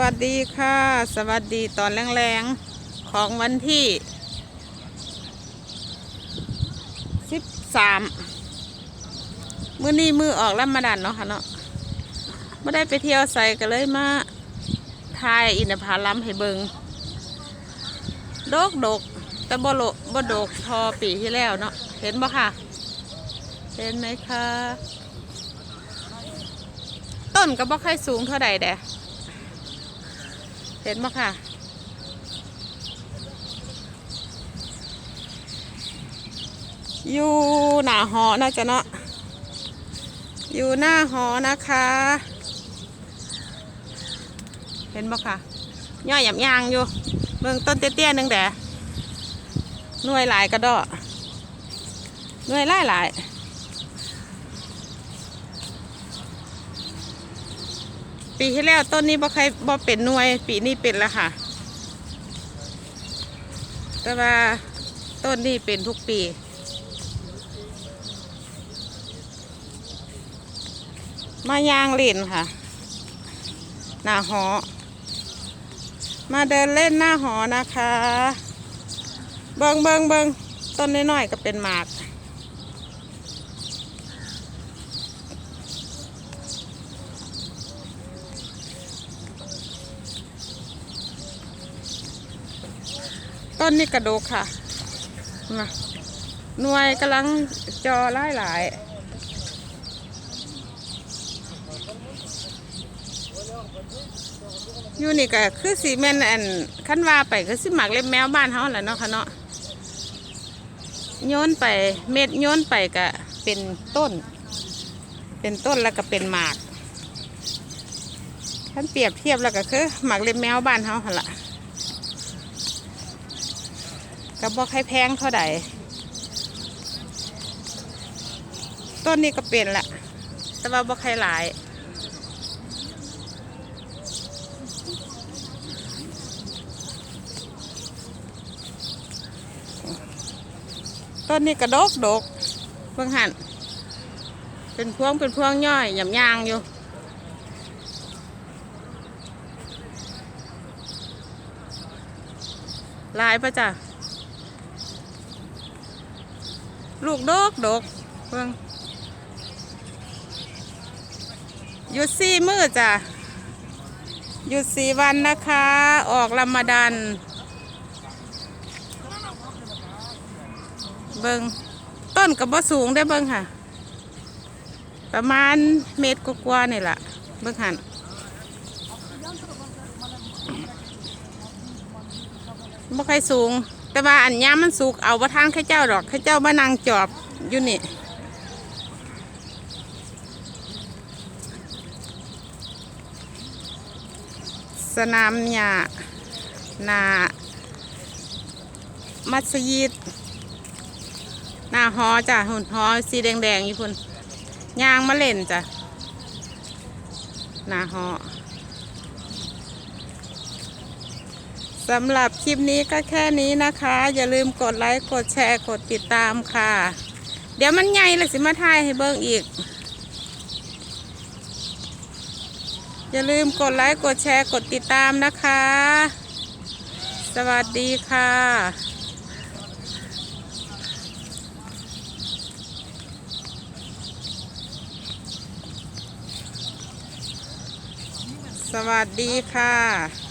วัสดีค่ะ สวัสดีตอนแรงๆ ของวันที่สิบสามมื้อนี้มือออกแล้วมาดันเนาะค่ะเนาะไม่ได้ไปเที่ยวใส่ก็เลยมาทายอินทผลัมให้เบิงดกดกแต่บ่โลบ่ดกทอปีที่แล้วเนาะเห็นบ่ค่ะ เห็นไหมคะ ต้นก็บ่ค่อยสูงเท่าใดแดะ เห็นไหมค่ะ อยู่หน้าหอน่าจะเนาะ อยู่หน้าหอนะคะ เห็นไหมค่ะ ย่อยหยับยางอยู่เบื้องต้นเตี้ยๆหนึงแดะหน่วยหลายกระดอหน่วยหลายหลาย ปีที่แล้วต้นนี้บ่ใครบ่เป็นหน่วย ปีนี้เป็นแล้วค่ะ แต่ว่าต้นนี้เป็นทุกปีมายางเล่นค่ะ หน้าหอ มาเดินเล่นหน้าหอนะคะ เบิงเบิงเบิงต้นน้อยๆก็เป็นหมาก นนี้กระโดกค่ะมาหน่วยกำลังจอหลายหลายอยู่นี่ก็คือสีแมนอันขั้นว่าไปก็สิหมักเล็บแมวบ้านเฮาแหละเนาะค่ะเนาะโยนไปเม็ดโยนไปก็เป็นต้น เป็นต้นแล้วก็เป็นหมากท่านเปรียบเทียบแล้วก็คือหมักเล็บแมวบ้านเฮาหละ ก็บอกให้แพงเท่าใดต้นนี้ก็เป็นแหละแต่ว่าบอกให้หลายต้นนี้กระดกดกเพิ่งหันเป็นพวงเป็นพวงย่อยหยำยางอยู่ลายปะจ้ะ ลูกดกดกเพิ่งหยุดสี่มือจ้ะหยุดสี่วันนะคะ ออกรมดานเบิงต้นกับบ่สูงได้เบิงค่ะ ประมาณเมตรกว่าๆนี่แหละเบิงหันบ่ใค่อยสูง แต่ว่าอันย้ำมันสุกเอาว่าทางข้าเจ้าดอกข้าเจ้ามานั่งจอบอยู่นี่สนามหญ้าหนามัสยิดหน้าหอจ้ะหุ่นหอสีแดงๆอยู่พุ่นยางมาเล่นจ้ะหน้าหอ สำหรับคลิปนี้ก็แค่นี้นะคะ อย่าลืมกดไลค์กดแชร์กดติดตามค่ะ เดี๋ยวมันใหญ่เลยสิมาถ่ายให้เบิ่งอีก อย่าลืมกดไลค์กดแชร์กดติดตามนะคะ สวัสดีค่ะสวัสดีค่ะ